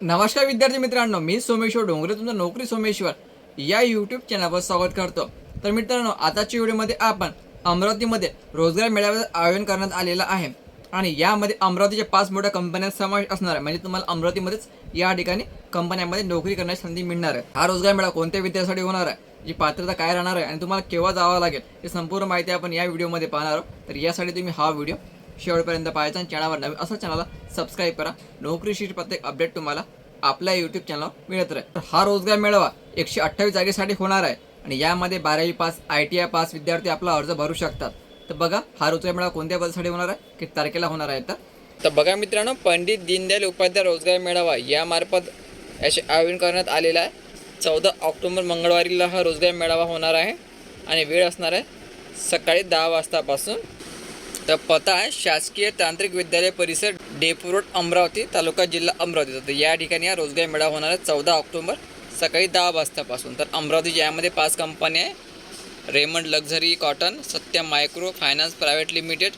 नमस्कार विद्यार्थी मित्रांनो मी सोमेश्वर डोंगरे तुमचं नोकरी सोमेश्वर या यूट्यूब चॅनलवर स्वागत करतो. तर मित्रांनो आताच्या व्हिडिओमध्ये आपण अमरावतीमध्ये रोजगार मेळाव्याचं आयोजन करण्यात आलेलं आहे. आणि यामध्ये अमरावतीच्या पाच मोठ्या कंपन्या समावेश असणार आहे. म्हणजे तुम्हाला अमरावतीमध्येच या ठिकाणी कंपन्यांमध्ये नोकरी करण्याची संधी मिळणार आहे. हा रोजगार मेळावा कोणत्या विद्यार्थ्यासाठी होणार आहे? जी पात्रता काय राहणार आहे? आणि तुम्हाला केव्हा जावं लागेल? ही संपूर्ण माहिती आपण या व्हिडिओमध्ये पाहणार आहोत. तर यासाठी तुम्ही हा व्हिडिओ शेवटपर्यंत पाहायचा आणि चॅनलवर नवीन असं चॅनलला सबस्क्राईब करा. नोकरीशी प्रत्येक अपडेट तुम्हाला आपल्या यूट्यूब चॅनलवर मिळत राहील. तर हा रोजगार मेळावा एकशे अठ्ठावीस जागेसाठी होणार आहे आणि यामध्ये बारावी pass I T I pass विद्यार्थी आपला अर्ज भरू शकतात. तर बघा हा रोजगार मेळावा कोणत्या पदासाठी होणार आहे? किती तारखेला होणार आहे तर? तर बघा मित्रांनो पंडित दीनदयाल उपाध्याय रोजगार मेळावा यामार्फत याचे आयोजन करण्यात आलेलं आहे. चौदा ऑक्टोबर मंगळवारीला हा रोजगार मेळावा होणार आहे आणि वेळ असणार आहे सकाळी दहा वाजतापासून. तर पता आहे शासकीय तांत्रिक विद्यालय परिसर डेपो रोड अमरावती तालुका जिल्हा अमरावती. तर या ठिकाणी हा रोजगार मेळावा होणार आहे चौदा ऑक्टोबर सकाळी दहा वाजतापासून. तर अमरावती यामध्ये पाच कंपन्या आहे. Raymond luxury cotton Satya micro finance private limited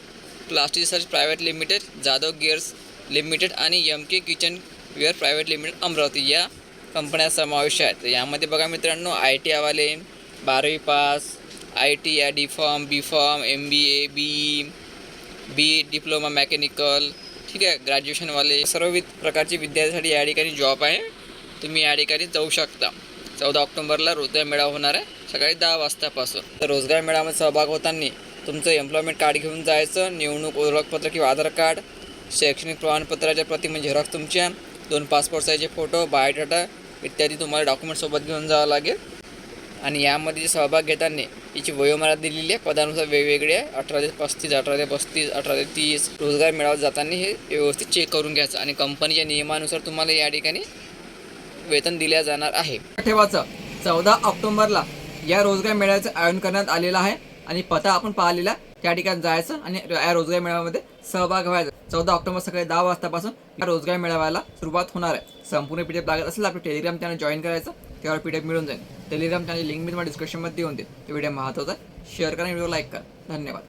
plastic search private limited Jadhav gears limited आणि M K kitchen ware private limited Amravati या कंपन्या समावेश आहेत तर यामध्ये बघा मित्रांनो आय टी आयवाले बारावी pass I T I D form B form M B A B B diploma mechanical ठीक आहे ग्रॅज्युएशनवाले सर्व विद प्रकारचे विद्यार्थ्यासाठी या ठिकाणी जॉब आहे. तुम्ही या ठिकाणी जाऊ शकता. चौदा ऑक्टोबरला रोजगार मेळावा होणार आहे सकाळी दहा वाजतापासून. तर रोजगार मेळामध्ये सहभाग होताना तुमचं एम्प्लॉयमेंट कार्ड घेऊन जायचं निवडणूक ओळखपत्र किंवा आधार कार्ड शैक्षणिक प्रमाणपत्राच्या प्रति म्हणजे झेरॉक्स तुमच्या दोन पासपोर्ट साईजचे फोटो बायोडाटा इत्यादी तुम्हाला डॉक्युमेंटसोबत घेऊन जावं लागेल. आणि यामध्ये जे सहभाग घेताना याची वयोमर्यादा दिलेली आहे. पदानुसार वेगवेगळे आहे अठरा ते पस्तीस अठरा ते पस्तीस अठरा ते तीस रोजगार मेळावा जाताना हे व्यवस्थित चेक करून घ्यायचं आणि कंपनीच्या नियमानुसार तुम्हाला या ठिकाणी वेतन दिल्या जाणार आहे. ठेवाचं चौदा ऑक्टोबरला या रोजगार मेळ्याचं आयोजन करण्यात आलेलं आहे आणि पता आपण पाहिलेला त्या ठिकाणी जायचं आणि या रोजगार मेळाव्यामध्ये सहभाग व्हायचा. चौदा ऑक्टोबर सकाळी दहा वाजतापासून या रोजगार मेळाव्याला सुरुवात होणार आहे. संपूर्ण पीडीएफ लागत असेल आपलं टेलिग्राम त्यांना जॉईन करायचं. त्यावर एफ मिळून जाईल. टेलिग्राम चॅनल लिंक मी तुम्हाला डिस्क्रिप्शनमध्ये देऊन देईल व्हिडिओ महत्त्वाचा शेअर करा आणि व्हिडिओ लाईक करा. धन्यवाद.